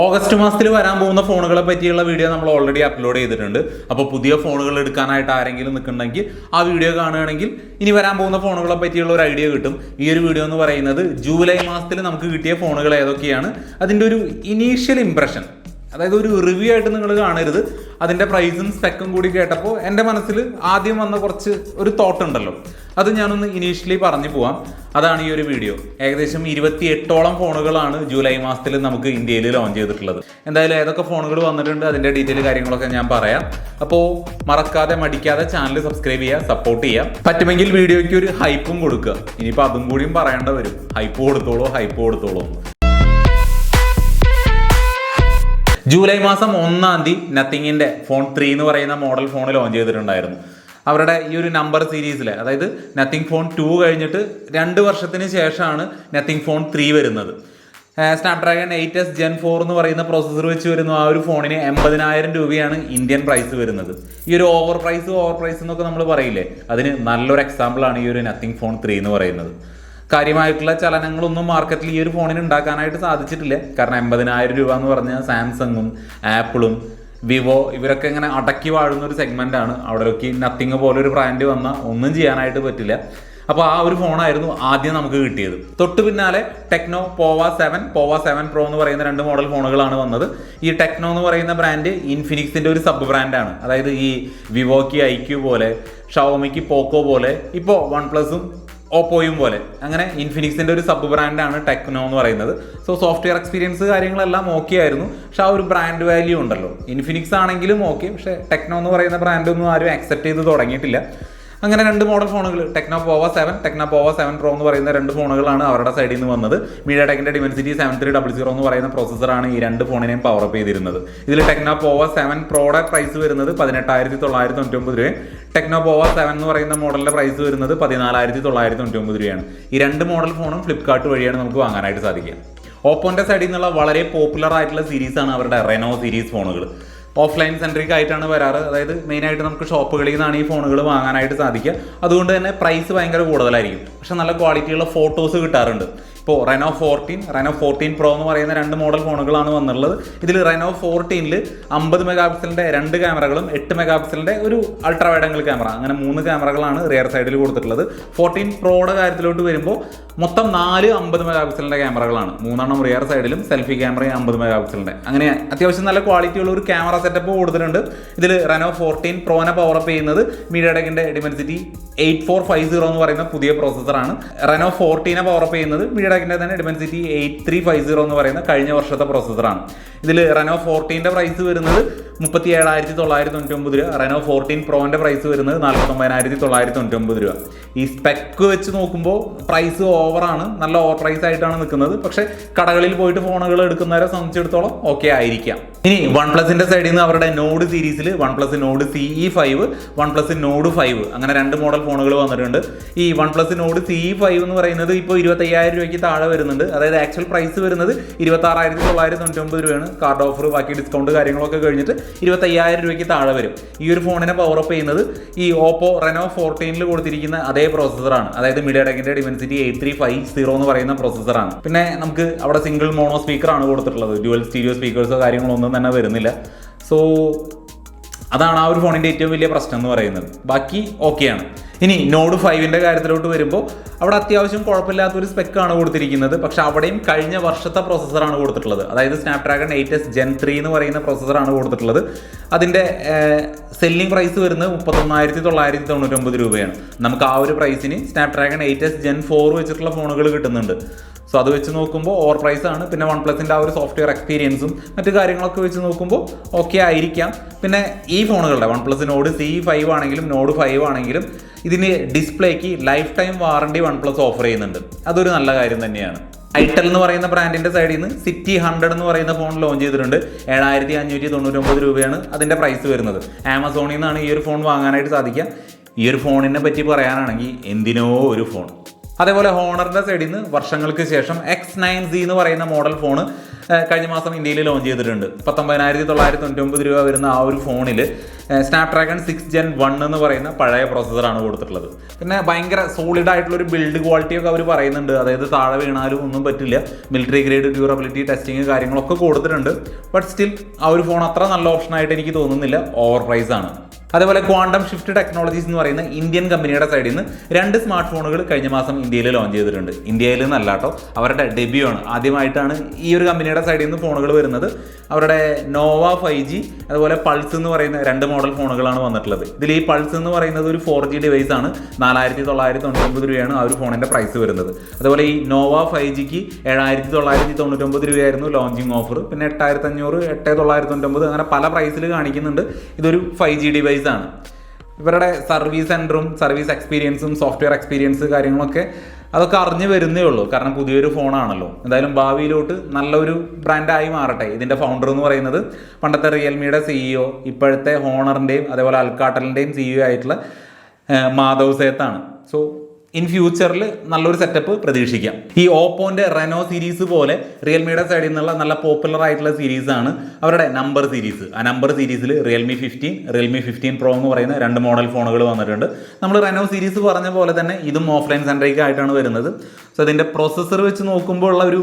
August മാസത്തിൽ വരാൻ പോകുന്ന ഫോണുകളെ പറ്റിയുള്ള വീഡിയോ നമ്മൾ ഓൾറെഡി അപ്ലോഡ് ചെയ്തിട്ടുണ്ട്. അപ്പോൾ പുതിയ ഫോണുകൾ എടുക്കാനായിട്ട് ആരെങ്കിലും നിൽക്കുന്നുണ്ടെങ്കിൽ ആ വീഡിയോ കാണുകയാണെങ്കിൽ ഇനി വരാൻ പോകുന്ന ഫോണുകളെ പറ്റിയുള്ള ഒരു ഐഡിയ കിട്ടും. ഈ ഒരു വീഡിയോ എന്ന് പറയുന്നത് ജൂലൈ മാസത്തിൽ നമുക്ക് കിട്ടിയ ഫോണുകൾ ഏതൊക്കെയാണ്? അതിന്റെ ഒരു ഇനീഷ്യൽ ഇംപ്രഷൻ അതായത് ഒരു റിവ്യൂ ആയിട്ട് നിങ്ങൾ കാണരുത്. അതിന്റെ പ്രൈസും സ്പെക്കും കൂടി കേട്ടപ്പോൾ എന്റെ മനസ്സിൽ ആദ്യം വന്ന കുറച്ച് ഒരു തോട്ട് ഉണ്ടല്ലോ. അത് ഞാനൊന്ന് ഇനീഷ്യലി പറഞ്ഞു പോവാം. അതാണ് ഈ ഒരു വീഡിയോ ഏകദേശം ഇരുപത്തി എട്ടോളം ഫോണുകളാണ് ജൂലൈ മാസത്തിൽ നമുക്ക് ഇന്ത്യയിൽ ലോഞ്ച് ചെയ്തിട്ടുള്ളത്. എന്തായാലും ഏതൊക്കെ ഫോണുകൾ വന്നിട്ടുണ്ട് അതിന്റെ ഡീറ്റെയിൽ കാര്യങ്ങളൊക്കെ ഞാൻ പറയാം. അപ്പോൾ മറക്കാതെ മടിക്കാതെ ചാനൽ സബ്സ്ക്രൈബ് ചെയ്യുക സപ്പോർട്ട് ചെയ്യുക. പറ്റുമെങ്കിൽ വീഡിയോയ്ക്ക് ഒരു ഹൈപ്പും കൊടുക്കുക. ഇനിയിപ്പോൾ അതും കൂടിയും പറയേണ്ട വരും. ഹൈപ്പ് കൊടുത്തോളൂ ഹൈപ്പ് കൊടുത്തോളൂ ജൂലൈ മാസം ഒന്നാം തീയതി നത്തിങ്ങിന്റെ ഫോൺ ത്രീ എന്ന് പറയുന്ന മോഡൽ ഫോൺ ലോഞ്ച് ചെയ്തിട്ടുണ്ടായിരുന്നു. അവരുടെ ഈ ഒരു നമ്പർ സീരീസിൽ അതായത് നത്തിങ് ഫോൺ ടു കഴിഞ്ഞിട്ട് രണ്ട് വർഷത്തിന് ശേഷമാണ് നത്തിങ് ഫോൺ ത്രീ വരുന്നത്. Snapdragon eight S gen four എന്ന് പറയുന്ന പ്രോസസ്സർ വെച്ച് വരുന്ന ആ ഒരു ഫോണിന് എൺപതിനായിരം രൂപയാണ് ഇന്ത്യൻ പ്രൈസ് വരുന്നത്. ഈ ഒരു ഓവർ പ്രൈസ് ഓവർ പ്രൈസ് എന്നൊക്കെ നമ്മൾ പറയില്ലേ? അതിന് നല്ലൊരു എക്സാമ്പിളാണ് ഈ ഒരു നത്തിങ് ഫോൺ ത്രീ എന്ന് പറയുന്നത്. കാര്യമായിട്ടുള്ള ചലനങ്ങളൊന്നും മാർക്കറ്റിൽ ഈ ഒരു ഫോണിന് ഉണ്ടാക്കാനായിട്ട് സാധിച്ചിട്ടില്ല. കാരണം എൺപതിനായിരം രൂപ എന്ന് പറഞ്ഞാൽ സാംസങ്ങും ആപ്പിളും വിവോ ഇവരൊക്കെ ഇങ്ങനെ അടക്കി വാഴുന്ന ഒരു സെഗ്മെന്റ് ആണ്. അവിടെയൊക്കെ നത്തിങ് പോലെ ഒരു ബ്രാൻഡ് വന്നാൽ ഒന്നും ചെയ്യാനായിട്ട് പറ്റില്ല. അപ്പോൾ ആ ഒരു ഫോണായിരുന്നു ആദ്യം നമുക്ക് കിട്ടിയത്. തൊട്ട് പിന്നാലെ ടെക്നോ പോവ സെവൻ പോവ സെവൻ പ്രോ എന്ന് പറയുന്ന രണ്ട് മോഡൽ ഫോണുകളാണ് വന്നത്. ഈ ടെക്നോ എന്ന് പറയുന്ന ബ്രാൻഡ് ഇൻഫിനിക്സിന്റെ ഒരു സബ് ബ്രാൻഡാണ് അതായത് ഈ വിവോക്ക് ഐക്യു പോലെ ഷവോമിക്ക് പോക്കോ പോലെ ഇപ്പോൾ വൺ പ്ലസും ഓപ്പോയും പോലെ. അങ്ങനെ ഇൻഫിനിക്സിന്റെ ഒരു സബ് ബ്രാൻഡാണ് ടെക്നോ എന്ന് പറയുന്നത്. സോ സോഫ്റ്റ്വെയർ എക്സ്പീരിയൻസ് കാര്യങ്ങളെല്ലാം ഓക്കെ ആയിരുന്നു. പക്ഷെ ആ ഒരു ബ്രാൻഡ് വാല്യൂ ഉണ്ടല്ലോ. ഇൻഫിനിക്സ് ആണെങ്കിലും ഓക്കെ പക്ഷേ ടെക്നോ എന്ന് പറയുന്ന ബ്രാൻഡ് ഒന്നും ആരും അക്സെപ്റ്റ് ചെയ്ത് തുടങ്ങിയിട്ടില്ല. അങ്ങനെ രണ്ട് മോഡൽ ഫോണുകൾ Tecno Pova seven Tecno Pova seven pro എന്ന് പറയുന്ന രണ്ട് ഫോണുകളാണ് അവരുടെ സൈഡിൽ നിന്ന് വന്നത്. മീഡിയ ടെക്കിന്റെ Dimensity seven three double zero എന്ന് പറയുന്ന പ്രോസസ്സറാണ് ഈ രണ്ട് ഫോണിനെയും പവർ അപ്പ് ചെയ്തിരുന്നത്. ഇതിൽ ടെക്നോ പോവ സെവൻ പ്രോയുടെ പ്രൈസ് വരുന്നത് പതിനെട്ടായിരത്തി തൊള്ളായിരത്തി തൊണ്ണൂറ്റി ഒമ്പത് രൂപയും ടെക്നോ പോവ സെവൻ എന്ന് പറയുന്ന മോഡലിന്റെ പ്രൈസ് വരുന്നത് പതിനാലായിരത്തി തൊള്ളായിരത്തി തൊണ്ണൂറ്റി ഒമ്പത് രൂപയാണ്. ഈ രണ്ട് മോഡൽ ഫോണും ഫ്ലിപ്കാർട്ട് വഴിയാണ് നമുക്ക് വാങ്ങാനായിട്ട് സാധിക്കുക. ഓപ്പോന്റെ സൈഡിൽ നിന്നുള്ള വളരെ പോപ്പുലർ ആയിട്ടുള്ള സീരീസ് ആണ് അവരുടെ റെനോ സീരീസ് ഫോണുകൾ ഓഫ്ലൈൻ സെൻട്രിക് ആയിട്ടാണ് വരാറ്. അതായത് മെയിനായിട്ട് നമുക്ക് ഷോപ്പുകളിൽ നിന്നാണ് ഈ ഫോണുകൾ വാങ്ങാനായിട്ട് സാധിക്കുക. അതുകൊണ്ട് തന്നെ പ്രൈസ് ഭയങ്കര കൂടുതലായിരിക്കും. പക്ഷെ നല്ല ക്വാളിറ്റിയുള്ള ഫോട്ടോസ് കിട്ടാറുണ്ട്. ഇപ്പോൾ Reno fourteen Reno fourteen pro എന്ന് പറയുന്ന രണ്ട് മോഡൽ ഫോണുകളാണ് വന്നുള്ളത് ഇതിൽ റെനോ ഫോർട്ടീനിൽ അമ്പത് മെഗാ പിക്സലിന്റെ രണ്ട് ക്യാമറകളും എട്ട് മെഗാ പിക്സലിന്റെ ഒരു അൾട്രാ വൈഡ് ആംഗിൾ ക്യാമറ അങ്ങനെ മൂന്ന് ക്യാമറകളാണ് റിയർ സൈഡിൽ കൊടുത്തിട്ടുള്ളത്. ഫോർട്ടീൻ പ്രോയുടെ കാര്യത്തിലോട്ട് വരുമ്പോൾ മൊത്തം നാല് അമ്പത് മെഗാ പിക്സലിന്റെ ക്യാമറകളാണ് മൂന്നെണ്ണം റിയർ സൈഡിലും സെൽഫി ക്യാമറയും അമ്പത് മെഗാ പിക്സലിന്റെ അങ്ങനെ അത്യാവശ്യം നല്ല ക്വാളിറ്റി ഉള്ള ഒരു ക്യാമറ സെറ്റപ്പ് കൊടുത്തിട്ടുണ്ട്. ഇതിൽ റെനോ ഫോർട്ടീൻ പ്രോനെ പവറപ്പ് ചെയ്യുന്നത് മീഡിയ ടെക്കിന്റെ Dimensity eight four five zero എന്ന് പറയുന്ന പുതിയ പ്രോസസ്സറാണ് റെനോ ഫോർട്ടീനെ പവറപ്പ് ചെയ്യുന്നത് മീഡിയ ടെക്കിന്റെ തന്നെ Dimensity eight three five zero എന്ന് പറയുന്ന കഴിഞ്ഞ വർഷത്തെ പ്രോസസ്സറാണ് ഇതിൽ റെനോ ഫോർട്ടീന്റെ പ്രൈസ് വരുന്നത് മുപ്പത്തി ഏഴായിരത്തി തൊള്ളായിരത്തി തൊണ്ണൂറ്റി ഒമ്പത് രൂപ റെനോ ഫോർട്ടീൻ പ്രോന്റെ പ്രൈസ് വരുന്നത് നാൽപ്പത്തൊമ്പതിനായിരത്തി തൊള്ളായിരത്തി തൊണ്ണൂറ്റി ഒമ്പത് രൂപ. ഈ സ്പെക്ക് വെച്ച് നോക്കുമ്പോൾ പ്രൈസ് ഓവറാണ് നല്ല ഓവർ പ്രൈസ് ആയിട്ടാണ് നിൽക്കുന്നത്. പക്ഷേ കടകളിൽ പോയിട്ട് ഫോണുകൾ എടുക്കുന്നവരെ സംബന്ധിച്ചിടത്തോളം ഓക്കെ ആയിരിക്കാം. ഇനി വൺ പ്ലസിന്റെ സൈഡിൽ നിന്ന് അവരുടെ നോഡ് സീരീസിൽ OnePlus Nord C E five OnePlus Nord five അങ്ങനെ രണ്ട് മോഡൽ ഫോണുകൾ വന്നിട്ടുണ്ട്. ഈ OnePlus Nord C E five എന്ന് പറയുന്നത് ഇപ്പോൾ ഇരുപത്തയ്യായിരം രൂപയ്ക്ക് താഴെ വരുന്നുണ്ട്. അതായത് ആക്ച്വൽ പ്രൈസ് വരുന്നത് ഇരുപത്തി ആറായിരത്തി തൊള്ളായിരത്തി തൊണ്ണൂറ്റി രൂപയാണ്. കാർഡ് ഓഫർ ബാക്കി ഡിസ്കൗണ്ട് കാര്യങ്ങളൊക്കെ കഴിഞ്ഞിട്ട് ഇരുപത്തി അയ്യായിരം രൂപയ്ക്ക് താഴെ വരും. ഈ ഒരു ഫോണിനെ പവർ അപ്പ് ചെയ്യുന്നത് ഈ ഓപ്പോ റെനോ ഫോർട്ടീനിൽ കൊടുത്തിരിക്കുന്ന അതേ പ്രോസസ്സറാണ് അതായത് മീഡിയ ടെക്കിന്റെ Dimensity eight three five zero എന്ന് പറയുന്ന പ്രോസസ്സറാണ് പിന്നെ നമുക്ക് അവിടെ സിംഗിൾ മോണോ സ്പീക്കറാണ് കൊടുത്തിട്ടുള്ളത്. ഡ്യുവൽ സ്റ്റീരിയോ സ്പീക്കേഴ്സോ കാര്യങ്ങളൊന്നും തന്നെ വരുന്നില്ല. സോ അതാണ് ആ ഒരു ഫോണിന്റെ ഏറ്റവും വലിയ പ്രശ്നം എന്ന് പറയുന്നത്. ബാക്കി ഓക്കെയാണ് ഇനി നോഡ് ഫൈവിന്റെ കാര്യത്തിലോട്ട് വരുമ്പോൾ അവിടെ അത്യാവശ്യം കുഴപ്പമില്ലാത്തൊരു സ്പെക്കാണ് കൊടുത്തിരിക്കുന്നത്. പക്ഷേ അവിടെയും കഴിഞ്ഞ വർഷത്തെ പ്രോസസ്സറാണ് കൊടുത്തിട്ടുള്ളത്. അതായത് Snapdragon eight S gen three എന്ന് പറയുന്ന പ്രോസസ്സറാണ് കൊടുത്തിട്ടുള്ളത്. അതിന്റെ സെല്ലിംഗ് പ്രൈസ് വരുന്നത് മുപ്പത്തൊന്നായിരത്തി തൊള്ളായിരത്തി തൊണ്ണൂറ്റൊമ്പത് രൂപയാണ്. നമുക്ക് ആ ഒരു പ്രൈസിന് Snapdragon eight S gen four വെച്ചിട്ടുള്ള ഫോണുകൾ കിട്ടുന്നുണ്ട്. സോ അത് വെച്ച് നോക്കുമ്പോൾ ഓവർ പ്രൈസ് ആണ്. പിന്നെ വൺ പ്ലസിന്റെ ആ ഒരു സോഫ്റ്റ്വെയർ എക്സ്പീരിയൻസും മറ്റു കാര്യങ്ങളൊക്കെ വെച്ച് നോക്കുമ്പോൾ ഓക്കെ ആയിരിക്കാം. പിന്നെ ഈ ഫോണുകളുടെ OnePlus Nord C five ആണെങ്കിലും നോഡ് ഫൈവ് ആണെങ്കിലും ഇതിന് ഡിസ്പ്ലേക്ക് lifetime warranty OnePlus offer ചെയ്യുന്നുണ്ട്. അതൊരു നല്ല കാര്യം തന്നെയാണ്. ഐറ്റൽ എന്ന് പറയുന്ന ബ്രാൻഡിന്റെ സൈഡിൽ നിന്ന് സിറ്റി ഹൺഡ്രഡ് എന്ന് പറയുന്ന ഫോൺ ലോഞ്ച് ചെയ്തിട്ടുണ്ട്. ഏഴായിരത്തി അഞ്ഞൂറ്റി തൊണ്ണൂറ്റൊമ്പത് രൂപയാണ് അതിന്റെ പ്രൈസ് വരുന്നത്. ആമസോണിൽ നിന്നാണ് ഈ ഒരു ഫോൺ വാങ്ങാനായിട്ട് സാധിക്കുക. ഈ ഒരു ഫോണിനെ പറ്റി പറയാനാണെങ്കിൽ എന്തിനോ ഒരു ഫോൺ അതേപോലെ ഹോണറിന്റെ സൈഡിൽ നിന്ന് വർഷങ്ങൾക്ക് ശേഷം എക്സ് നയൻ സി എന്ന് പറയുന്ന മോഡൽ ഫോണ് കഴിഞ്ഞ മാസം ഇന്ത്യയിൽ ലോഞ്ച് ചെയ്തിട്ടുണ്ട്. പത്തൊമ്പതിനായിരത്തി തൊള്ളായിരത്തി തൊണ്ണൂറ്റൊമ്പത് രൂപ വരുന്ന ആ ഒരു ഫോണിൽ Snapdragon six gen one എന്ന് പറയുന്ന പഴയ പ്രോസസ്സറാണ് കൊടുത്തിട്ടുള്ളത്. പിന്നെ ഭയങ്കര സോളിഡ് ആയിട്ടുള്ള ഒരു ബിൽഡ് ക്വാളിറ്റി ഒക്കെ അവർ പറയുന്നുണ്ട്. അതായത് താഴെ വീണാലും ഒന്നും പറ്റില്ല. മിലിറ്ററി ഗ്രേഡ് ഡ്യൂറബിലിറ്റി ടെസ്റ്റിങ് കാര്യങ്ങളൊക്കെ കൊടുത്തിട്ടുണ്ട്. ബട്ട് സ്റ്റിൽ ആ ഒരു ഫോൺ അത്ര നല്ല ഓപ്ഷൻ ആയിട്ട് എനിക്ക് തോന്നുന്നില്ല. ഓവർ പ്രൈസ് ആണ്. അതേപോലെ ക്വാണ്ടം ഷിഫ്റ്റ് ടെക്നോളജീസ് എന്ന് പറയുന്ന ഇന്ത്യൻ കമ്പനിയുടെ സൈഡിൽ നിന്ന് രണ്ട് സ്മാർട്ട് ഫോണുകൾ കഴിഞ്ഞ മാസം ഇന്ത്യയിൽ ലോഞ്ച് ചെയ്തിട്ടുണ്ട്. ഇന്ത്യയിൽ നിന്നല്ല കേട്ടോ അവരുടെ ഡെബ്യൂ ആണ്. ആദ്യമായിട്ടാണ് ഈ ഒരു കമ്പനിയുടെ സൈഡിൽ നിന്ന് ഫോണുകൾ വരുന്നത്. അവരുടെ നോവ ഫൈവ് ജി അതുപോലെ പൾസ് എന്ന് പറയുന്ന രണ്ട് മോഡൽ ഫോണുകളാണ് വന്നിട്ടുള്ളത്. ഇതിൽ ഈ പൾസ് എന്ന് പറയുന്നത് ഒരു ഫോർ ജി ഡിവൈസ് ആണ്. നാലായിരത്തി തൊള്ളായിരത്തി തൊണ്ണൂറ്റൊമ്പത് രൂപയാണ് ആ ഒരു ഫോണിന്റെ പ്രൈസ് വരുന്നത്. അതുപോലെ ഈ നോവ ഫൈവ് ജിക്ക് ഏഴായിരത്തി തൊള്ളായിരത്തി തൊണ്ണൂറ്റൊമ്പത് രൂപയായിരുന്നു ലോഞ്ചിങ് ഓഫർ പിന്നെ എട്ടായിരത്തി അഞ്ഞൂറ് എട്ട് തൊള്ളായിരത്തി തൊണ്ണൂറ്റൊമ്പത് അങ്ങനെ പല പ്രൈസിൽ കാണിക്കുന്നുണ്ട്. ഇതൊരു ഫൈവ് ജി ഡിവൈസ് ആണ്. ഇവരുടെ സർവീസ് സെന്ററും സർവീസ് എക്സ്പീരിയൻസും സോഫ്റ്റ്വെയർ എക്സ്പീരിയൻസ് കാര്യങ്ങളൊക്കെ അതൊക്കെ അറിഞ്ഞു വരുന്നേ ഉള്ളൂ. കാരണം പുതിയൊരു ഫോണാണല്ലോ എന്തായാലും ഭാവിയിലോട്ട് നല്ലൊരു ബ്രാൻഡായി മാറട്ടെ. ഇതിന്റെ ഫൗണ്ടർ എന്ന് പറയുന്നത് പണ്ടത്തെ റിയൽമിയുടെ സിഇഒ ഇപ്പോഴത്തെ ഹോണറിന്റെയും അതേപോലെ അൽക്കാട്ടലിന്റെയും സിഇഒ ആയിട്ടുള്ള മാധവ് സേത്താണ്. സോ ഇൻ ഫ്യൂച്ചറിൽ നല്ലൊരു സെറ്റപ്പ് പ്രതീക്ഷിക്കാം. ഈ ഓപ്പോന്റെ റെനോ സീരീസ് പോലെ റിയൽമിയുടെ സൈഡിൽ നിന്നുള്ള നല്ല പോപ്പുലർ ആയിട്ടുള്ള സീരീസാണ് അവരുടെ നമ്പർ സീരീസ് ആ നമ്പർ സീരീസിൽ Realme fifteen Realme fifteen pro എന്ന് പറയുന്ന രണ്ട് മോഡൽ ഫോണുകൾ വന്നിട്ടുണ്ട്. നമ്മൾ റെനോ സീരീസ് പറഞ്ഞ പോലെ തന്നെ ഇതും ഓഫ്ലൈൻ സെൻട്രിക് ആയിട്ടാണ് വരുന്നത്. സോ അതിന്റെ പ്രോസസ്സർ വെച്ച് നോക്കുമ്പോൾ ഉള്ള ഒരു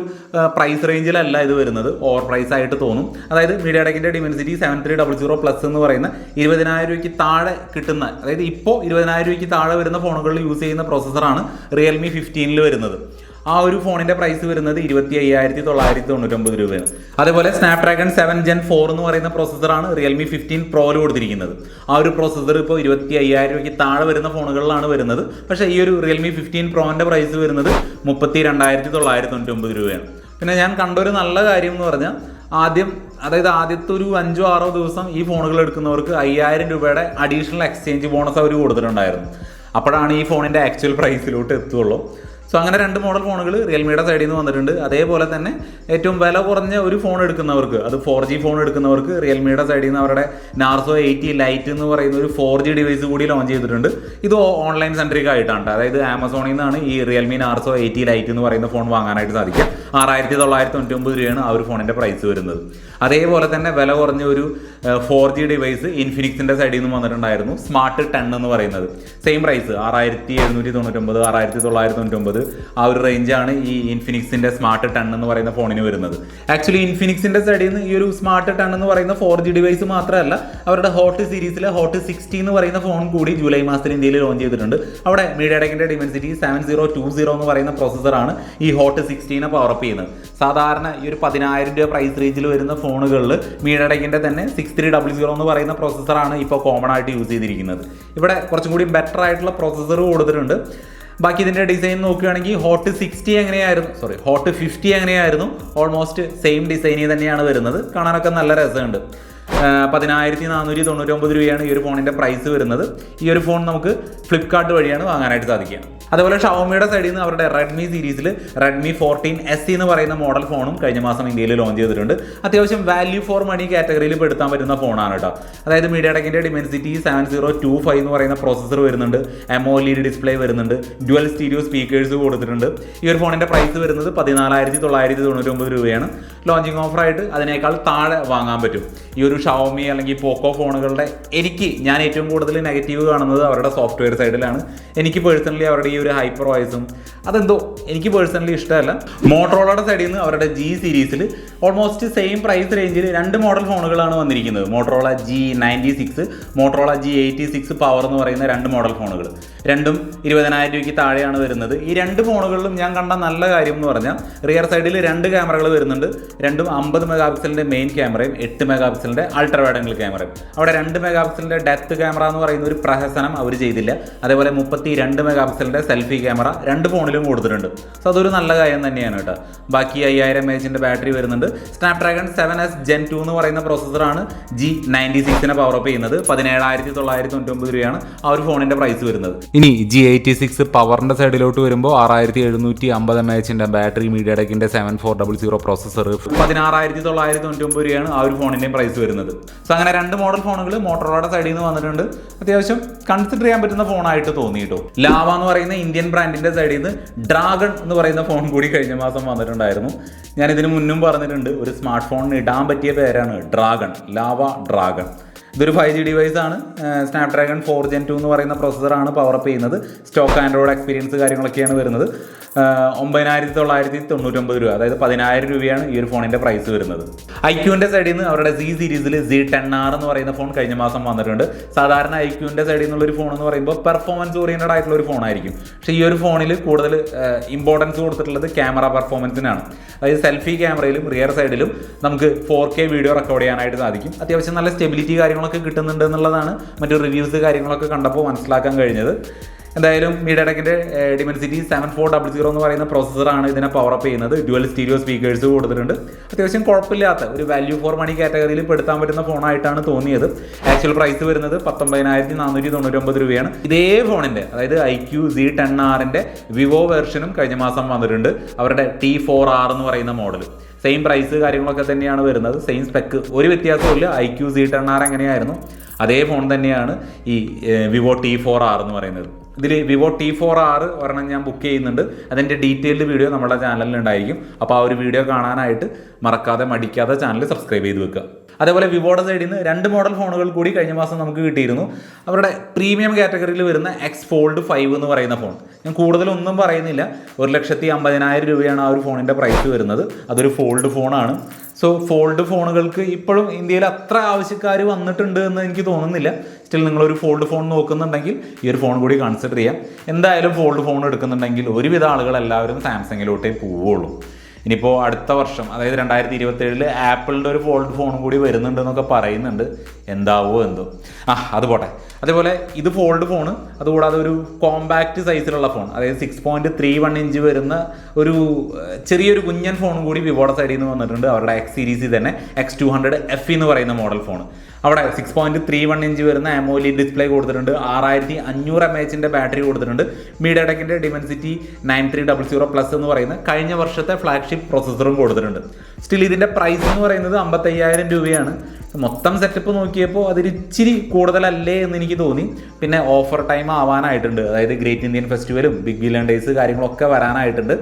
പ്രൈസ് റേഞ്ചിലല്ല ഇത് വരുന്നത്. ഓവർ പ്രൈസ് ആയിട്ട് തോന്നും. അതായത് മീഡിയ ടെക്കിന്റെ Dimensity seven three double zero plus എന്ന് പറയുന്ന ഇരുപതിനായിരം രൂപയ്ക്ക് താഴെ കിട്ടുന്ന അതായത് ഇപ്പോൾ ഇരുപതിനായിരം രൂപയ്ക്ക് താഴെ വരുന്ന ഫോണുകളിൽ യൂസ് ചെയ്യുന്ന പ്രോസസ്സറാണ് റിയൽമി ഫിഫ്റ്റീനിൽ വരുന്നത്. ആ ഒരു ഫോണിന്റെ പ്രൈസ് വരുന്നത് ഇരുപത്തി അയ്യായിരത്തി തൊള്ളായിരത്തി തൊണ്ണൂറ്റൊമ്പത് രൂപയാണ്. അതേപോലെ സ്നാപ്ഡ്രാഗൺ സെവൻ ജെൻ ഫോർ എന്ന് പറയുന്ന പ്രോസസ്സറാണ് റിയൽമി ഫിഫ്റ്റീൻ പ്രോയിൽ കൊടുത്തിരിക്കുന്നത്. ആ ഒരു പ്രോസസ്സർ ഇപ്പോൾ ഇരുപത്തി അയ്യായിരം രൂപയ്ക്ക് താഴെ വരുന്ന ഫോണുകളിലാണ് വരുന്നത്. പക്ഷേ ഈ ഒരു റിയൽമി ഫിഫ്റ്റീൻ പ്രോന്റെ പ്രൈസ് വരുന്നത് മുപ്പത്തി രണ്ടായിരത്തി തൊള്ളായിരത്തി തൊണ്ണൂറ്റൊമ്പത് രൂപയാണ്. പിന്നെ ഞാൻ കണ്ടൊരു നല്ല കാര്യം എന്ന് പറഞ്ഞാൽ ആദ്യം അതായത് ആദ്യത്തെ ഒരു അഞ്ചോ ആറോ ദിവസം ഈ ഫോണുകൾ എടുക്കുന്നവർക്ക് അയ്യായിരം രൂപയുടെ അഡീഷണൽ എക്സ്ചേഞ്ച് ബോണസ് അവർ കൊടുത്തിട്ടുണ്ടായിരുന്നു. അപ്പോഴാണ് ഈ ഫോണിന്റെ ആക്ച്വൽ പ്രൈസിലോട്ട് എത്തുള്ളൂ. സോ അങ്ങനെ രണ്ട് മോഡൽ ഫോണുകൾ റിയൽമിയുടെ സൈഡിൽ നിന്ന് വന്നിട്ടുണ്ട്. അതേപോലെ തന്നെ ഏറ്റവും വില കുറഞ്ഞ ഒരു ഫോൺ എടുക്കുന്നവർക്ക് അത് ഫോർ ജി ഫോൺ എടുക്കുന്നവർക്ക് റിയൽമിയുടെ സൈഡിൽ നിന്ന് അവരുടെ നാർസോ എയ്റ്റി ലൈറ്റ് എന്ന് പറയുന്ന ഒരു ഫോർ ജി ഡിവൈസ് കൂടി ലോഞ്ച് ചെയ്തിട്ടുണ്ട്. ഇത് ഓൺലൈൻ സെൻട്രിക്കായിട്ടാണ് അതായത് ആമസോണിൽ നിന്നാണ് ഈ റിയൽമി നാർസോ എയ്റ്റി ലൈറ്റ് എന്ന് പറയുന്ന ഫോൺ വാങ്ങാനായിട്ട് സാധിക്കുക. ആറായിരത്തി തൊള്ളായിരത്തി തൊണ്ണൂറ്റി ഒമ്പത് രൂപയാണ് ആ ഒരു ഫോണിന്റെ പ്രൈസ് വരുന്നത്. അതേപോലെ തന്നെ വില കുറഞ്ഞ ഒരു ഫോർ ജി ഡിവൈസ് ഇൻഫിനിക്സിന്റെ സൈഡിൽ നിന്ന് വന്നിട്ടുണ്ടായിരുന്നു. സ്മാർട്ട് ടെൻ എന്ന് പറയുന്നത്. സെയിം പ്രൈസ് ആറായിരത്തി എഴുന്നൂറ്റി തൊണ്ണൂറ്റൊമ്പത് ആറായിരത്തി തൊള്ളായിരത്തി തൊണ്ണൂറ്റൊമ്പത് ആ ഒരു റേഞ്ചാണ് ഈ ഇൻഫിനിക്സിന്റെ സ്മാർട്ട് ടെൻ എന്ന് പറയുന്ന ഫോണിന് വരുന്നത്. ആക്ച്വലി ഇൻഫിനിക്സിന്റെ സൈഡിൽ നിന്ന് ഈ ഒരു സ്മാർട്ട് ടെൻ എന്ന് പറയുന്ന ഫോർ ജി ഡിവൈസ് മാത്രമല്ല അവരുടെ ഹോട്ട് സീരീസിലെ ഹോട്ട് സിക്സ്റ്റി എന്ന് പറയുന്ന ഫോൺ കൂടി ജൂലൈ മാസത്തിൽ ഇന്ത്യയിൽ ലോഞ്ച് ചെയ്തിട്ടുണ്ട്. അവിടെ media ഡെക്കിന്റെ Dimensity seven zero two zero എന്ന് പറയുന്ന പ്രോസസ്സറാണ് ഈ ഹോട്ട് സിക്സ്റ്റീനെ പവർ അപ്പ് ചെയ്യുന്നത്. സാധാരണ ഈ ഒരു പതിനായിരം രൂപ പ്രൈസ് റേഞ്ചിൽ വരുന്ന ഫോണുകളിൽ മീഡടയ്ക്കിന്റെ തന്നെ സിക്സ് ത്രീ ഡബിൾ സീറോ എന്ന് പറയുന്ന പ്രോസസ്സറാണ് ഇപ്പോൾ കോമൺ ആയിട്ട് യൂസ് ചെയ്തിരിക്കുന്നത്. ഇവിടെ കുറച്ചും കൂടി ബെറ്റർ ആയിട്ടുള്ള പ്രോസസ്സർ കൊടുത്തിട്ടുണ്ട്. ബാക്കി ഇതിന്റെ ഡിസൈൻ നോക്കുകയാണെങ്കിൽ ഹോട്ട് സിക്സ്റ്റി എങ്ങനെയായിരുന്നു? സോറി ഹോട്ട് ഫിഫ്റ്റി എങ്ങനെയായിരുന്നു? ഓൾമോസ്റ്റ് സെയിം ഡിസൈനിൽ തന്നെയാണ് വരുന്നത്. കാണാനൊക്കെ നല്ല രസമുണ്ട്. പതിനായിരത്തി നാനൂറ്റി തൊണ്ണൂറ്റൊമ്പത് രൂപയാണ് ഈ ഒരു ഫോണിന്റെ പ്രൈസ് വരുന്നത്. ഈ ഒരു ഫോൺ നമുക്ക് ഫ്ലിപ്കാർട്ട് വഴിയാണ് വാങ്ങാനായിട്ട് സാധിക്കുക. അതുപോലെ ഷവോമിയുടെ സൈഡിൽ നിന്ന് അവരുടെ റെഡ്മി സീരീസിൽ റെഡ്മി ഫോർട്ടീൻ എസ് സി എന്ന് പറയുന്ന മോഡൽ ഫോണും കഴിഞ്ഞ മാസം ഇന്ത്യയിൽ ലോഞ്ച് ചെയ്തിട്ടുണ്ട്. അത്യാവശ്യം വാല്യൂ ഫോർ മണി കാറ്റഗറിയിൽ പെടുത്താൻ പറ്റുന്ന ഫോണാണ് കേട്ടോ അതായത് മീഡിയ ടെക്കിന്റെ Dimensity seven zero two five എന്ന് പറയുന്ന പ്രോസസ്സർ വരുന്നുണ്ട്. എമോലീഡ് ഡിസ്പ്ലേ വരുന്നുണ്ട്. ഡ്യുവൽ സ്റ്റീരിയോ സ്പീക്കേഴ്സ് കൊടുത്തിട്ടുണ്ട്. ഈ ഒരു ഫോണിന്റെ പ്രൈസ് വരുന്നത് പതിനാലായിരത്തി തൊള്ളായിരത്തി തൊണ്ണൂറ്റൊമ്പത് രൂപയാണ്. ലോഞ്ചിങ് ഓഫറായിട്ട് അതിനേക്കാൾ താഴെ വാങ്ങാൻ പറ്റും. ഈ ഒരു ഷവോമി അല്ലെങ്കിൽ പോക്കോ ഫോണുകളുടെ എനിക്ക് ഞാൻ ഏറ്റവും കൂടുതൽ നെഗറ്റീവ് കാണുന്നത് അവരുടെ സോഫ്റ്റ്വെയർ സൈഡിലാണ് എനിക്ക് പേഴ്സണലി അവരുടെ ഈ ഒരു ഹൈപ്പർ വോയിസും അതെന്തോ എനിക്ക് പേഴ്സണലി ഇഷ്ടമല്ല. മോട്ടറോളയുടെ സൈഡിൽ നിന്ന് അവരുടെ ജി സീരീസിൽ ഓൾമോസ്റ്റ് സെയിം പ്രൈസ് റേഞ്ചിൽ രണ്ട് മോഡൽ ഫോണുകളാണ് വന്നിരിക്കുന്നത്. Motorola G ninety six Motorola G eighty six power എന്ന് പറയുന്ന രണ്ട് മോഡൽ ഫോണുകൾ രണ്ടും ഇരുപതിനായിരം രൂപയ്ക്ക് താഴെയാണ് വരുന്നത്. ഈ രണ്ട് ഫോണുകളിലും ഞാൻ കണ്ട നല്ല കാര്യം എന്ന് പറഞ്ഞാൽ റിയർ സൈഡിൽ രണ്ട് ക്യാമറകൾ വരുന്നുണ്ട്. രണ്ടും അമ്പത് മെഗാ പിക്സലിന്റെ മെയിൻ ക്യാമറയും എട്ട് മെഗാ പിക്സലിന്റെ അൾട്രാ ക്യാമറയും അവിടെ രണ്ട് മെഗാ പിക്സലിന്റെ ഡെപ്ത് ക്യാമറ എന്ന് പറയുന്ന ഒരു പ്രഹസനം അവർ ചെയ്തില്ല. അതേപോലെ മുപ്പത്തി രണ്ട് മെഗാ പിക്സലിന്റെ സെൽഫി ക്യാമറ രണ്ട് ഫോണിലും കൊടുത്തിട്ടുണ്ട്. സോ അതൊരു നല്ല കാര്യം തന്നെയാണ് കേട്ടോ. ബാക്കി അയ്യായിരം എച്ചിന്റെ ബാറ്ററി വരുന്നുണ്ട്. Snapdragon seven S gen two എന്ന് പറയുന്ന പ്രോസസ്സറാണ് ജി നയന്റി സിക്സിനെ പവർ അപ്പ് ചെയ്യുന്നത് പതിനേഴായിരത്തി തൊള്ളായിരത്തി തൊണ്ണൂറ്റൊമ്പത് രൂപയാണ് ആ ഒരു ഫോണിന്റെ പ്രൈസ് വരുന്നത്. ഇനി ജി എയ്റ്റി സിക്സ് പവറിന്റെ സൈഡിലോട്ട് വരുമ്പോൾ ആറായിരത്തി എഴുന്നൂറ്റി അമ്പത് എം എച്ചിന്റെ ബാറ്ററി മീഡിയ ടെക്കിന്റെ seven four double zero processor പതിനാറായിരത്തി തൊള്ളായിരത്തി തൊണ്ണൂറ്റൊമ്പത് രൂപയാണ് ആ ഒരു ഫോണിന്റെയും പ്രൈസ് വരുന്നത്. സോ അങ്ങനെ രണ്ട് മോഡൽ ഫോണുകൾ മോട്ടോറോയുടെ സൈഡിൽ നിന്ന് വന്നിട്ടുണ്ട്. അത്യാവശ്യം കൺസിഡർ ചെയ്യാൻ പറ്റുന്ന ഫോണായിട്ട് തോന്നി കേട്ടോ. ലാവ എന്ന് പറയുന്ന ഇന്ത്യൻ ബ്രാൻഡിന്റെ സൈഡിൽ നിന്ന് ഡ്രാഗൺ എന്ന് പറയുന്ന ഫോൺ കൂടി കഴിഞ്ഞ മാസം വന്നിട്ടുണ്ടായിരുന്നു. ഞാൻ ഇതിനു മുന്നും പറഞ്ഞിട്ടുണ്ട് ഒരു സ്മാർട്ട് ഫോണിന് ഇടാൻ പറ്റിയ പേരാണ് ഡ്രാഗൺ ലാവ ഡ്രാഗൺ ഇതൊരു ഫൈവ് ജി ആണ്. സ്നാപ്ഡ്രാഗൺ ഫോർ ജെൻ ടു എന്ന് പറയുന്ന പ്രോസസ്സറാണ് പവർ അപ്പ് ചെയ്യുന്നത്. സ്റ്റോക്ക് ആൻഡ്രോയിഡ് എക്സ്പീരിയൻസ് കാര്യങ്ങളൊക്കെയാണ് വരുന്നത്. ഒമ്പതിനായിരത്തി തൊള്ളായിരത്തി തൊണ്ണൂറ്റൊമ്പത് രൂപ അതായത് പതിനായിരം രൂപയാണ് ഈ ഒരു ഫോണിന്റെ പ്രൈസ് വരുന്നത്. ഐക്യൂവിന്റെ സൈഡിൽ നിന്ന് അവരുടെ സി സീരീസിൽ സി ടെൻ ആർ എന്ന് പറയുന്ന ഫോൺ കഴിഞ്ഞ മാസം വന്നിട്ടുണ്ട്. സാധാരണ ഐക്യൂവിന്റെ സൈഡിൽ നിന്നുള്ളൊരു ഫോൺ എന്ന് പറയുമ്പോൾ പെർഫോമൻസ് ഓറിയന്റഡ് ആയിട്ടുള്ള ഒരു ഫോണായിരിക്കും പക്ഷേ ഈ ഒരു ഫോണിൽ കൂടുതൽ ഇമ്പോർട്ടൻസ് കൊടുത്തിട്ടുള്ളത് ക്യാമറ പെർഫോമൻസിനാണ് അതായത് സെൽഫി ക്യാമറയിലും റിയർ സൈഡിലും നമുക്ക് ഫോർ കെ വീഡിയോ റെക്കോർഡ് ചെയ്യാനായിട്ട് സാധിക്കും. അത്യാവശ്യം നല്ല സ്റ്റെബിലിറ്റി കാര്യങ്ങളൊക്കെ കിട്ടുന്നുണ്ട് എന്നുള്ളതാണ് മറ്റു റിവ്യൂസ് കാര്യങ്ങളൊക്കെ കണ്ടപ്പോൾ മനസ്സിലാക്കാൻ കഴിഞ്ഞത്. എന്തായാലും മീഡിയടക്കിന്റെ Dimensity seven four double zero എന്ന് പറയുന്ന പ്രോസസ്സറാണ് ഇതിനെ പവർ അപ്പ് ചെയ്യുന്നത്. ഡ്യുവൽ സ്റ്റീരിയോ സ്പീക്കേഴ്സ് കൊടുത്തിട്ടുണ്ട്. അത്യാവശ്യം കുഴപ്പമില്ലാത്ത ഒരു വാല്യൂ ഫോർ മണി കാറ്റഗറിയിൽ പെടുത്താൻ പറ്റുന്ന ഫോണായിട്ടാണ് തോന്നിയത്. ആക്ച്വൽ പ്രൈസ് വരുന്നത് പത്തൊമ്പതിനായിരത്തി നാനൂറ്റി തൊണ്ണൂറ്റൊമ്പത് രൂപയാണ്. ഇതേ ഫോണിന്റെ അതായത് ഐ ക്യു സി ടെൻ ആറിന്റെ വിവോ വെർഷനും കഴിഞ്ഞ മാസം വന്നിട്ടുണ്ട്. അവരുടെ ടി ഫോർ ആർ എന്ന് പറയുന്ന മോഡൽ സെയിം പ്രൈസ് കാര്യങ്ങളൊക്കെ തന്നെയാണ് വരുന്നത്. സെയിം സ്പെക്ക് ഒരു വ്യത്യാസമില്ല I Q C ten R എങ്ങനെയായിരുന്നു? അതേ ഫോൺ തന്നെയാണ് ഈ വിവോ ടി ഫോർ ആർ എന്ന് പറയുന്നത്. ഇതിൽ വിവോ ടി ഫോർ ആർ ഒരെണ്ണം ഞാൻ ബുക്ക് ചെയ്യുന്നുണ്ട്. അതിന്റെ ഡീറ്റെയിൽഡ് വീഡിയോ നമ്മുടെ ചാനലിൽ ഉണ്ടായിരിക്കും. അപ്പോൾ ആ ഒരു വീഡിയോ കാണാനായിട്ട് മറക്കാതെ മടിക്കാതെ ചാനൽ സബ്സ്ക്രൈബ് ചെയ്ത് വെക്കുക. അതേപോലെ വിവോയുടെ സൈഡിൽ നിന്ന് രണ്ട് മോഡൽ ഫോണുകൾ കൂടി കഴിഞ്ഞ മാസം നമുക്ക് കിട്ടിയിരുന്നു. അവരുടെ പ്രീമിയം കാറ്റഗറിയിൽ വരുന്ന എക്സ് ഫോൾഡ് ഫൈവ് എന്ന് പറയുന്ന ഫോൺ ഞാൻ കൂടുതലൊന്നും പറയുന്നില്ല. ഒരു ലക്ഷത്തി അമ്പതിനായിരം രൂപയാണ് ആ ഒരു ഫോണിന്റെ പ്രൈസ് വരുന്നത്. അതൊരു ഫോൾഡ് ഫോണാണ് സോ ഫോൾഡ് ഫോണുകൾക്ക് ഇപ്പോഴും ഇന്ത്യയിൽ അത്ര ആവശ്യക്കാർ വന്നിട്ടുണ്ട് എന്ന് എനിക്ക് തോന്നുന്നില്ല. സ്റ്റിൽ നിങ്ങളൊരു ഫോൾഡ് ഫോൺ നോക്കുന്നുണ്ടെങ്കിൽ ഈ ഒരു ഫോൺ കൂടി കൺസിഡർ ചെയ്യാം. എന്തായാലും ഫോൾഡ് ഫോൺ എടുക്കുന്നുണ്ടെങ്കിൽ ഒരുവിധ ആളുകൾ എല്ലാവരും സാംസങ്ങിലോട്ടേ പോവുള്ളൂ. ഇനിയിപ്പോൾ അടുത്ത വർഷം അതായത് രണ്ടായിരത്തി ഇരുപത്തി ഏഴിൽ ആപ്പിളിന്റെ ഒരു ഫോൾഡ് ഫോണും കൂടി വരുന്നുണ്ട് എന്നൊക്കെ പറയുന്നുണ്ട്. എന്താവോ എന്തോ. ആ അത് പോട്ടെ. അതേപോലെ ഇത് ഫോൾഡ് ഫോൺ അതുകൂടാതെ ഒരു കോമ്പാക്റ്റ് സൈസിലുള്ള ഫോൺ അതായത് six point three one inch വരുന്ന ഒരു ചെറിയൊരു കുഞ്ഞൻ ഫോണും കൂടി വിവോടെ സൈഡിൽ നിന്ന് വന്നിട്ടുണ്ട്. അവരുടെ എക്സ് സീരീസിൽ തന്നെ എക്സ് ടു ഹൺഡ്രഡ് എഫ് എന്ന് പറയുന്ന മോഡൽ ഫോൺ അവിടെ six point three one inch വരുന്ന അമോലി ഡിസ്പ്ലേ കൊടുത്തിട്ടുണ്ട്. ആറായിരത്തി അഞ്ഞൂറ് എം എച്ചിന്റെ ബാറ്ററി കൊടുത്തിട്ടുണ്ട്. മീഡിയടെക്കിന്റെ Dimensity nine three double zero plus എന്ന് പറയുന്ന കഴിഞ്ഞ വർഷത്തെ ഫ്ലാഗ്ഷിപ്പ് പ്രോസസ്സറും കൊടുത്തിട്ടുണ്ട്. സ്റ്റിൽ ഇതിന്റെ പ്രൈസ് എന്ന് പറയുന്നത് അമ്പത്തയ്യായിരം രൂപയാണ്. മൊത്തം സെറ്റപ്പ് നോക്കിയപ്പോൾ അതിരിച്ചിരി കൂടുതലല്ലേ എന്ന് എനിക്ക് തോന്നി. പിന്നെ ഓഫർ ടൈം ആവാനായിട്ടുണ്ട്. അതായത് ഗ്രേറ്റ് ഇന്ത്യൻ ഫെസ്റ്റിവലും ബിഗ് ബില്യൺ ഡേയ്സ് കാര്യങ്ങളൊക്കെ വരാനായിട്ടുണ്ട്.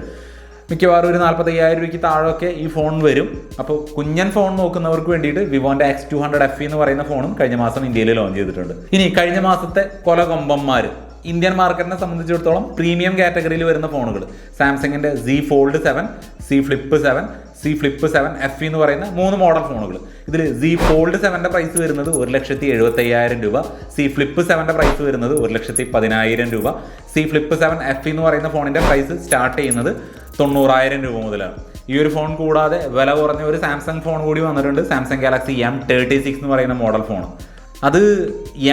മിക്കവാറും ഒരു നാൽപ്പത്തയ്യായിരം രൂപയ്ക്ക് താഴെയൊക്കെ ഈ ഫോൺ വരും. അപ്പോൾ കുഞ്ഞൻ ഫോൺ നോക്കുന്നവർക്ക് വേണ്ടിയിട്ട് വിവോന്റെ എക്സ് ടു ഹൺഡ്രഡ് എഫ് എന്ന് പറയുന്ന ഫോണും കഴിഞ്ഞ മാസം ഇന്ത്യയിൽ ലോഞ്ച് ചെയ്തിട്ടുണ്ട്. ഇനി കഴിഞ്ഞ മാസത്തെ കൊലകൊമ്പന്മാർ ഇന്ത്യൻ മാർക്കറ്റിനെ സംബന്ധിച്ചിടത്തോളം പ്രീമിയം കാറ്റഗറിയിൽ വരുന്ന ഫോണുകൾ. സാംസങ്ങിന്റെ Z fold seven Z flip seven Z flip seven F എന്ന് പറയുന്ന മൂന്ന് മോഡൽ ഫോണുകൾ. ഇതിൽ സി ഫോൾഡ് സെവന്റെ പ്രൈസ് വരുന്നത് ഒരു ലക്ഷത്തി എഴുപത്തയ്യായിരം രൂപ സി ഫ്ലിപ്പ് സെവന്റെ പ്രൈസ് വരുന്നത് ഒരു ലക്ഷത്തി പതിനായിരം രൂപ. സി ഫ്ലിപ്പ് സെവൻ എഫ് എന്ന് പറയുന്ന ഫോണിന്റെ പ്രൈസ് സ്റ്റാർട്ട് ചെയ്യുന്നത് തൊണ്ണൂറായിരം രൂപ മുതലാണ്. ഈ ഒരു ഫോൺ കൂടാതെ വില കുറഞ്ഞ ഒരു സാംസങ് ഫോൺ കൂടി വന്നിട്ടുണ്ട്. Samsung Galaxy M thirty six എന്ന് പറയുന്ന മോഡൽ ഫോൺ അത്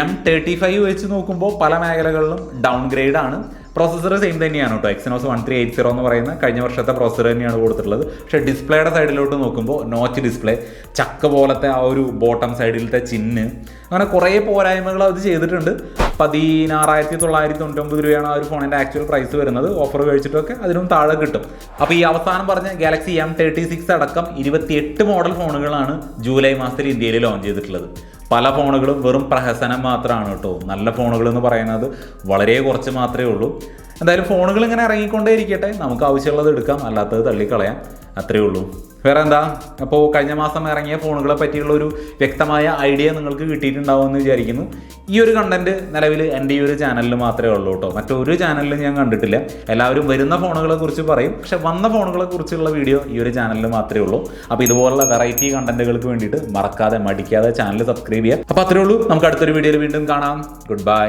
എം തേർട്ടി ഫൈവ് വെച്ച് നോക്കുമ്പോൾ പല മേഖലകളിലും ഡൗൺ ഗ്രേഡ് ആണ്. പ്രോസസ്സർ സെയിം തന്നെയാണ് കേട്ടോ Exynos one three eight zero എന്ന് പറയുന്ന കഴിഞ്ഞ വർഷത്തെ പ്രോസസ്സർ തന്നെയാണ് കൊടുത്തിട്ടുള്ളത്. പക്ഷേ ഡിസ്പ്ലേയുടെ സൈഡിലോട്ട് നോക്കുമ്പോൾ നോച്ച് ഡിസ്പ്ലേ ചക്ക പോലത്തെ ആ ഒരു ബോട്ടം സൈഡിലത്തെ ചിന്ന് അങ്ങനെ കുറേ പോരായ്മകൾ അത് ചെയ്തിട്ടുണ്ട്. പതിനാറായിരത്തി തൊള്ളായിരത്തി തൊണ്ണൂറ്റൊമ്പത് രൂപയാണ് ആ ഒരു ഫോണിന്റെ ആക്ച്വൽ പ്രൈസ് വരുന്നത്. ഓഫർ കഴിച്ചിട്ടൊക്കെ അതിനും താഴെ കിട്ടും. അപ്പോൾ ഈ അവസാനം പറഞ്ഞ ഗാലക്സി എം തേർട്ടി സിക്സ് അടക്കം ഇരുപത്തിയെട്ട് മോഡൽ ഫോണുകളാണ് ജൂലൈ മാസത്തിൽ ഇന്ത്യയിൽ ലോഞ്ച് ചെയ്തിട്ടുള്ളത്. പല ഫോണുകളും വെറും പ്രഹസനം മാത്രമാണ് കേട്ടോ. നല്ല ഫോണുകൾ എന്ന് പറയുന്നത് വളരെ കുറച്ച് മാത്രമേ ഉള്ളൂ. എന്തായാലും ഫോണുകൾ ഇങ്ങനെ ഇറങ്ങിക്കൊണ്ടേ ഇരിക്കട്ടെ നമുക്ക് ആവശ്യമുള്ളത് എടുക്കാം അല്ലാത്തത് തള്ളിക്കളയാം. അത്രേ ഉള്ളൂ. വേറെ എന്താ അപ്പോൾ കഴിഞ്ഞ മാസം ഇറങ്ങിയ ഫോണുകളെ പറ്റിയുള്ള ഒരു വ്യക്തമായ ഐഡിയ നിങ്ങൾക്ക് കിട്ടിയിട്ടുണ്ടാവും എന്ന് വിചാരിക്കുന്നു. ഈ ഒരു കണ്ടന്റ് നിലവിൽ എന്റെ ഈ ഒരു ചാനലിൽ മാത്രമേ ഉള്ളൂ കേട്ടോ. മറ്റൊരു ചാനലിലും ഞാൻ കണ്ടിട്ടില്ല. എല്ലാവരും വരുന്ന ഫോണുകളെ കുറിച്ച് പറയും. പക്ഷെ വന്ന ഫോണുകളെ കുറിച്ചുള്ള വീഡിയോ ഈ ഒരു ചാനലിൽ മാത്രമേ ഉള്ളൂ. അപ്പോൾ ഇതുപോലുള്ള വെറൈറ്റി കണ്ടന്റുകൾക്ക് വേണ്ടിയിട്ട് മറക്കാതെ മടിക്കാതെ ചാനൽ സബ്സ്ക്രൈബ് ചെയ്യുക. അപ്പോൾ അത്രേ ഉള്ളൂ. നമുക്ക് അടുത്തൊരു വീഡിയോയിൽ വീണ്ടും കാണാം. Good bye